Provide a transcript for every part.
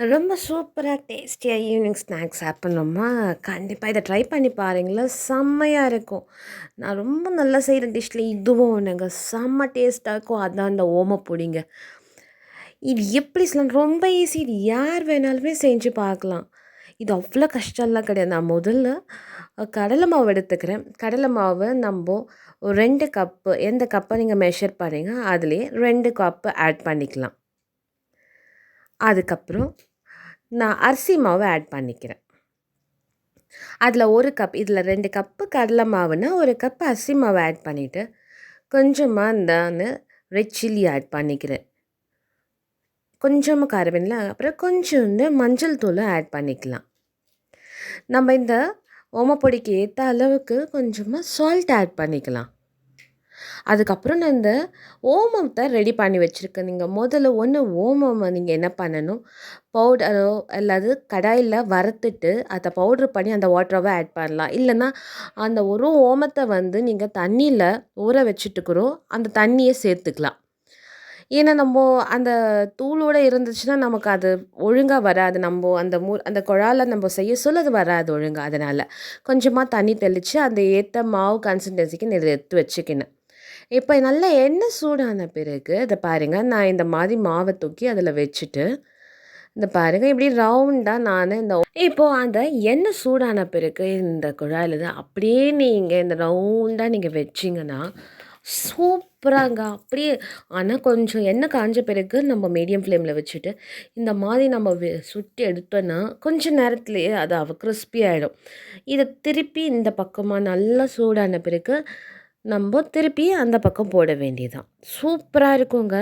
ரொம்ப சூப்பராக டேஸ்டியாக ஈவினிங் ஸ்நாக்ஸ் சாப்பிட்ணுமா கண்டிப்பாக இதை ட்ரை பண்ணி பாருங்களேன். செம்மையாக இருக்கும். நான் ரொம்ப நல்லா செய்கிற டிஷ்ஷில் இதுவும் ஒன்றுங்க செம்ம டேஸ்ட்டாக இருக்கும். அதான் அந்த ஓமப்பொடிங்க இது எப்படி சொல்லலாம் ரொம்ப ஈஸி இது யார் வேணாலுமே செஞ்சு பார்க்கலாம். இது அவ்வளோ கஷ்டம்லாம் கிடையாது. நான் முதல்ல கடலை மாவு எடுத்துக்கிறேன். கடலை மாவை நம்ம ரெண்டு கப்பு எந்த கப்பை நீங்கள் மெஷர் பண்ணுறீங்க அதுலேயே ரெண்டு கப்பு ஆட் பண்ணிக்கலாம். அதுக்கப்புறம் நான் அரிசி மாவு ஆட் பண்ணிக்கிறேன். அதில் ஒரு கப் இதில் ரெண்டு கப்பு கடலை மாவுன்னா ஒரு கப் அரிசி மாவு ஆட் பண்ணிவிட்டு கொஞ்சமாக நான் ரெட் சில்லி ஆட் பண்ணிக்கிறேன். கொஞ்சமாக காரவேனில் அப்புறம் கொஞ்சோண்டு மஞ்சள் தூளும் ஆட் பண்ணிக்கலாம். நம்ம இந்த ஓமப்பொடிக்கு ஏற்ற அளவுக்கு கொஞ்சமாக சால்ட் ஆட் பண்ணிக்கலாம். அதுக்கப்புறம் நான் இந்த ஓமத்தை ரெடி பண்ணி வச்சுருக்கேன். நீங்கள் முதல்ல ஒன்று ஓமம் நீங்கள் என்ன பண்ணணும்? பவுடரோ அல்லது கடாயில் வறுத்துட்டு அதை பவுட்ரு பண்ணி அந்த வாட்டரவை ஆட் பண்ணலாம். இல்லைன்னா அந்த ஒரு ஓமத்தை வந்து நீங்கள் தண்ணியில் ஊற வச்சுட்டுக்கிறோம் அந்த தண்ணியை சேர்த்துக்கலாம். ஏன்னா நம்ம அந்த தூளோடு இருந்துச்சுன்னா நமக்கு அது ஒழுங்காக வராது. நம்ம அந்த மூ அந்த குழால நம்ம செய்ய சொல்ல அது வராது ஒழுங்காக அதனால் கொஞ்சமாக தண்ணி தெளித்து அந்த ஏற்ற மாவு கன்சிஸ்டன்சிக்கு நான் எடுத்து வச்சுக்கினேன் இப்போ நல்லா எண்ணெய் சூடான பிறகு இதை பாருங்கள் நான் இந்த மாதிரி மாவை தூக்கி அதில் வச்சுட்டு இந்த பாருங்கள் இப்படி ரவுண்டாக நான் இந்த இப்போது அந்த எண்ணெய் சூடான பிறகு இந்த குழாயில் தான் அப்படியே நீங்கள் இந்த ரவுண்டாக நீங்கள் வச்சிங்கன்னா சூப்பராங்க. அப்படியே ஆனால் கொஞ்சம் எண்ணெய் காஞ்ச பிறகு நம்ம மீடியம் ஃப்ளேமில் வச்சுட்டு இந்த மாதிரி நம்ம சுட்டி எடுத்தோன்னா கொஞ்சம் நேரத்துலேயே அது அவ கிறிஸ்பி ஆகிடும் இதை திருப்பி இந்த பக்கமாக நல்லா சூடான பிறகு நம்ம திருப்பி அந்த பக்கம் போட வேண்டியதான் சூப்பராக இருக்குங்க.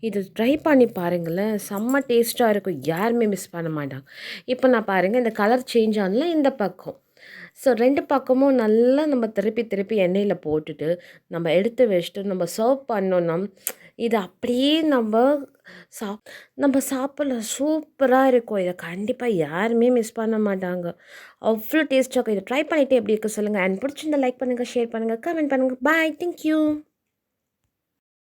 இது ட்ரை பண்ணி பாருங்களேன். செம்ம டேஸ்ட்டாக இருக்கும். யாருமே மிஸ் பண்ண மாட்டாங்க. இப்போ நான் பாருங்கள் இந்த கலர் சேஞ்ச் ஆனல இந்த பக்கம். ஸோ ரெண்டு பக்கமும் நல்லா நம்ம திருப்பி திருப்பி எண்ணெயில் போட்டுட்டு நம்ம எடுத்து வச்சுட்டு நம்ம சர்வ் பண்ணோன்னா இது அப்படியே நம்ம சாப் நம்ம சாப்பிட்லாம் சூப்பராக இருக்கும். இதை கண்டிப்பாக யாருமே மிஸ் பண்ண மாட்டாங்க. அவ்வளோ டேஸ்ட்டாக இருக்கும். இதை ட்ரை பண்ணிவிட்டு எப்படி இருக்குது சொல்லுங்கள் அண்ட் பிடிச்சிருந்தா லைக் பண்ணுங்கள் ஷேர் பண்ணுங்கள் கமெண்ட் பண்ணுங்கள் பாய் தேங்க்யூ